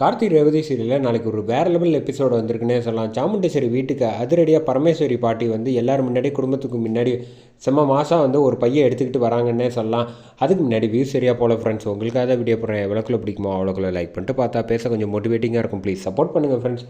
கார்த்திக் ரேவதி சீரியலில் நாளைக்கு ஒரு வேறு லெவல் எபிசோடு வந்திருக்குன்னே சொல்லலாம். சாமுண்டேஸ்வரி வீட்டுக்கு அதிரடியாக பரமேஸ்வரி பாட்டி வந்து எல்லோரும் முன்னாடி குடும்பத்துக்கு முன்னாடி செம்ம மாதம் வந்து ஒரு பையன் எடுத்துக்கிட்டு வராங்கன்னே சொல்லலாம். அதுக்கு முன்னாடி வியூ சரியாக போல ஃப்ரெண்ட்ஸ் உங்களுக்காக வீடியோ போடுறேன். எவ்வளோக்குள்ள பிடிக்குமோ அவ்வளோக்குள்ள லைக் பண்ணிட்டு பார்த்தா பேச கொஞ்சம் மோட்டிவேட்டிங்காக இருக்கும். ப்ளீஸ் சப்போர்ட் பண்ணுங்கள் ஃப்ரெண்ட்ஸ்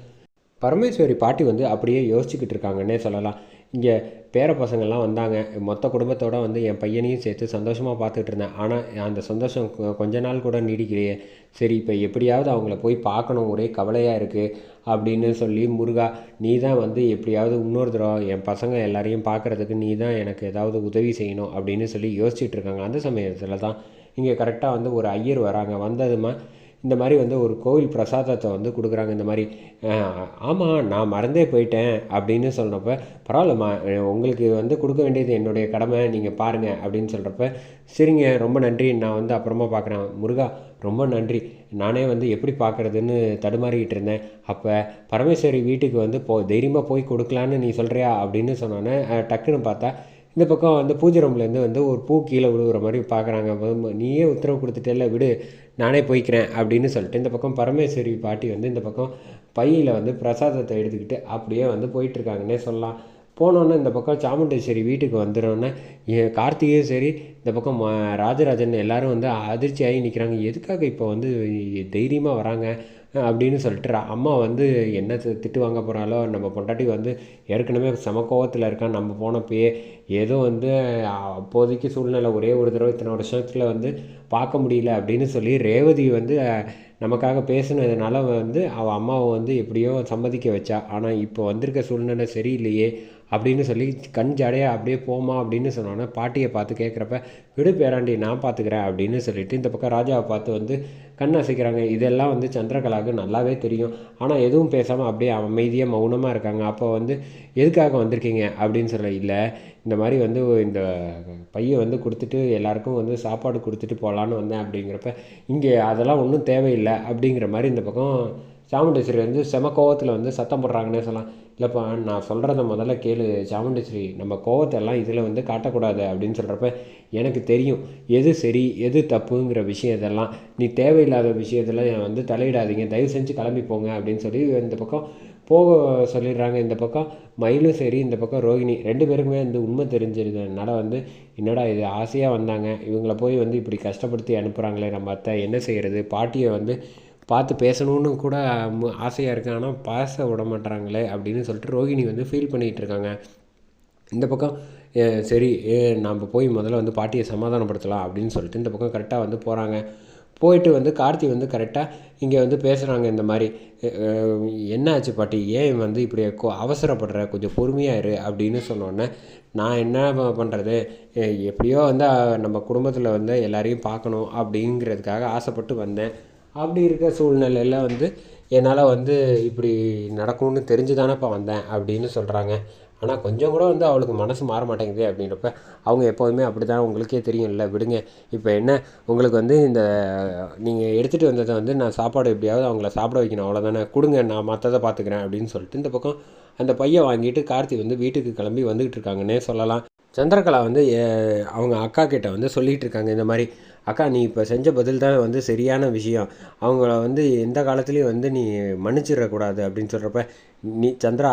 பரமேஸ்வரி பாட்டி வந்து அப்படியே யோசிச்சுக்கிட்டு இருக்காங்கன்னே சொல்லலாம். இங்கே பேர பசங்கள்லாம் வந்தாங்க. மொத்த குடும்பத்தோடு வந்து என் பையனையும் சேர்த்து சந்தோஷமாக பார்த்துட்டு இருந்தேன். ஆனால் அந்த சந்தோஷம் கொஞ்ச நாள் கூட நீடிக்கலையே. சரி இப்போ எப்படியாவது அவங்கள போய் பார்க்கணும். ஒரே கவலையாக இருக்குது அப்படின்னு சொல்லி முருகா நீ தான் வந்து எப்படியாவது இன்னொரு தடவை என் பசங்க எல்லாரையும் பார்க்குறதுக்கு நீ தான் எனக்கு ஏதாவது உதவி செய்யணும். அப்படின்னு சொல்லி யோசிச்சுட்டு இருக்காங்க. அந்த சமயத்தில் தான் இங்கே கரெக்டாக வந்து ஒரு ஐயர் வராங்க. வந்ததுமா இந்த மாதிரி வந்து ஒரு கோவில் பிரசாதத்தை வந்து கொடுக்குறாங்க இந்த மாதிரி ஆமாம் நான் மறந்தே போயிட்டேன் அப்படின்னு சொல்கிறப்ப பரவாயில்லம்மா உங்களுக்கு வந்து கொடுக்க வேண்டியது என்னுடைய கடமை நீங்கள் பாருங்கள் அப்படின்னு சொல்கிறப்ப சரிங்க ரொம்ப நன்றி நான் வந்து அப்புறமா பார்க்குறேன். முருகா ரொம்ப நன்றி நானே வந்து எப்படி பார்க்குறதுன்னு தடுமாறிக்கிட்டு இருந்தேன். அப்போ பரமேஸ்வரி வீட்டுக்கு வந்து போ தைரியமாக போய் கொடுக்கலான்னு நீ சொல்கிறியா அப்படின்னு சொன்னோன்னே டக்குன்னு பார்த்தா இந்த பக்கம் வந்து பூஜை ரூம்லேருந்து வந்து ஒரு பூ கீழே விழுகிற மாதிரி பார்க்குறாங்க. நீயே உத்தரவு கொடுத்துட்டேல்ல விடு நானே போய்க்கிறேன் அப்படின்னு சொல்லிட்டு இந்த பக்கம் பரமேஸ்வரி பாட்டி வந்து இந்த பக்கம் பையில் வந்து பிரசாதத்தை எடுத்துக்கிட்டு அப்படியே வந்து போயிட்டுருக்காங்கன்னே சொல்லலாம். போனோன்னே இந்த பக்கம் சாமுண்டேஸ்வரி வீட்டுக்கு வந்துடுறோன்னே என் கார்த்திகையும் சரி இந்த பக்கம் ராஜராஜன் எல்லோரும் வந்து அதிர்ச்சியாகி நிற்கிறாங்க எதுக்காக இப்போ வந்து தைரியமாக வராங்க? அப்படின்னு சொல்லிட்டு அம்மா வந்து என்ன தி- திட்டு வாங்க போகிறாலோ நம்ம பொண்டாட்டி வந்து ஏற்கனவே சம கோவத்தில் இருக்கான் நம்ம போனப்பயே ஏதோ வந்து அப்போதைக்கு சூழ்நிலை ஒரே ஒரு தடவை இத்தனை வருஷத்தில் வந்து பார்க்க முடியல அப்படின்னு சொல்லி ரேவதி வந்து நமக்காக பேசுனதுனால வந்து அவள் அம்மாவை வந்து எப்படியோ சம்மதிக்க வச்சா. ஆனால் இப்போ வந்திருக்க சூழ்நிலை சரியில்லையே அப்படின்னு சொல்லி கண் ஜடையாக அப்படியே போமா அப்படின்னு சொன்னோன்னே பாட்டியை பார்த்து கேட்குறப்ப விடு பேராண்டி நான் பார்த்துக்கிறேன் அப்படின்னு சொல்லிட்டு இந்த பக்கம் ராஜாவை பார்த்து வந்து கண் அசைக்கிறாங்க. இதெல்லாம் வந்து சந்திரகலாவுக்கு நல்லாவே தெரியும். ஆனால் எதுவும் பேசாமல் அப்படியே அமைதியாக மௌனமாக இருக்காங்க. அப்போ வந்து எதுக்காக வந்திருக்கீங்க? அப்படின்னு சொல்ல இல்லை இந்த மாதிரி வந்து இந்த பையை வந்து கொடுத்துட்டு எல்லாருக்கும் வந்து சாப்பாடு கொடுத்துட்டு போகலான்னு வந்தேன். அப்படிங்கிறப்ப இங்கே அதெல்லாம் ஒன்றும் தேவையில்லை. அப்படிங்கிற மாதிரி இந்த பக்கம் சாமுண்டேஸ்வரி வந்து செம கோவத்தில் வந்து சத்தம் போடுறாங்கன்னே சொல்லலாம். இல்லைப்பா நான் சொல்கிறத முதல்ல கேளு சாமுண்டேஸ்வரி நம்ம கோவத்தெல்லாம் இதில் வந்து காட்டக்கூடாது அப்படின்னு சொல்கிறப்ப எனக்கு தெரியும். எது சரி எது தப்புங்கிற விஷயம் இதெல்லாம். நீ தேவையில்லாத விஷயத்தில் வந்து தலையிடாதீங்க. தயவு செஞ்சு கிளம்பி போங்க அப்படின்னு சொல்லி இந்த பக்கம் போக சொல்லிடுறாங்க. இந்த பக்கம் மயிலும் சரி இந்த பக்கம் ரோகிணி ரெண்டு பேருக்குமே வந்து உண்மை தெரிஞ்சிருந்ததுனால வந்து என்னடா இது ஆசையாக வந்தாங்க. இவங்கள போய் வந்து இப்படி கஷ்டப்படுத்தி அனுப்புகிறாங்களே நம்ம அத்தை என்ன செய்கிறது பாட்டியை வந்து பார்த்து பேசணும்னு கூட மு- ஆசையாக இருக்குது ஆனால் பேச விட மாட்டேறாங்களே அப்படின்னு சொல்லிட்டு ரோகிணி வந்து ஃபீல் பண்ணிகிட்டு இருக்காங்க. இந்த பக்கம் சரி நம்ம போய் முதல்ல வந்து பாட்டியை சமாதானப்படுத்தலாம் அப்படின்னு சொல்லிட்டு இந்த பக்கம் கரெக்டாக வந்து போகிறாங்க போயிட்டு வந்து கார்த்தி வந்து கரெக்டாக இங்கே வந்து பேசுகிறாங்க இந்த மாதிரி. என்னாச்சு என்ன ஆச்சு பாட்டி? ஏன் வந்து இப்படி கொ- அவசரப்படுற? கொஞ்சம் பொறுமையாக இரு அப்படின்னு சொன்னோன்னே நான் என்ன பண்ணுறது எப்படியோ வந்து நம்ம குடும்பத்தில் வந்து எல்லாரையும் பார்க்கணும் அப்படிங்கிறதுக்காக ஆசைப்பட்டு வந்தேன். அப்படி இருக்க சூழ்நிலையில் வந்து என்னால் வந்து இப்படி நடக்கும்னு தெரிஞ்சு தானேப்பா வந்தேன் அப்படின்னு சொல்கிறாங்க ஆனால் கொஞ்சம் கூட வந்து அவளுக்கு மனசு மாற மாட்டேங்குது அப்படின்றப்ப அவங்க எப்போதுமே அப்படி தான் உங்களுக்கே தெரியும்ல. விடுங்க. இப்போ என்ன? உங்களுக்கு வந்து இந்த நீங்கள் எடுத்துகிட்டு வந்ததை வந்து நான் சாப்பாடு எப்படியாவது அவங்கள சாப்பிட வைக்கணும். அவ்வளோதானே கொடுங்க. நான் மற்றதை பார்த்துக்கிறேன் அப்படின்னு சொல்லிட்டு இந்த பக்கம் அந்த பையன் வாங்கிட்டு கார்த்தி வந்து வீட்டுக்கு கிளம்பி வந்துக்கிட்டு இருக்காங்கன்னே சொல்லலாம். சந்திரகலா வந்து அவங்க அக்கா கிட்ட வந்து சொல்லிகிட்டு இருக்காங்க. இந்த மாதிரி அக்கா நீ இப்போ செஞ்ச பதில் தான் வந்து சரியான விஷயம். அவங்கள வந்து எந்த காலத்துலேயும் வந்து நீ மன்னிச்சிடக்கூடாது அப்படின்னு சொல்கிறப்ப நீ சந்திரா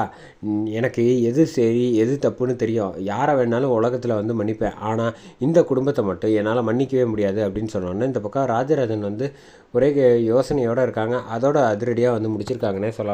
எனக்கு எது சரி எது தப்புன்னு தெரியும். யாரை வேணாலும் உலகத்தில் வந்து மன்னிப்பேன். ஆனால் இந்த குடும்பத்தை மட்டும் என்னால் மன்னிக்கவே முடியாது அப்படின்னு சொன்னோன்னே இந்த பக்கம் ராஜராஜன் வந்து ஒரே யோசனையோடு இருக்காங்க. அதோட அதிரடியாக வந்து முடிச்சிருக்காங்கன்னே சொல்லலாம்.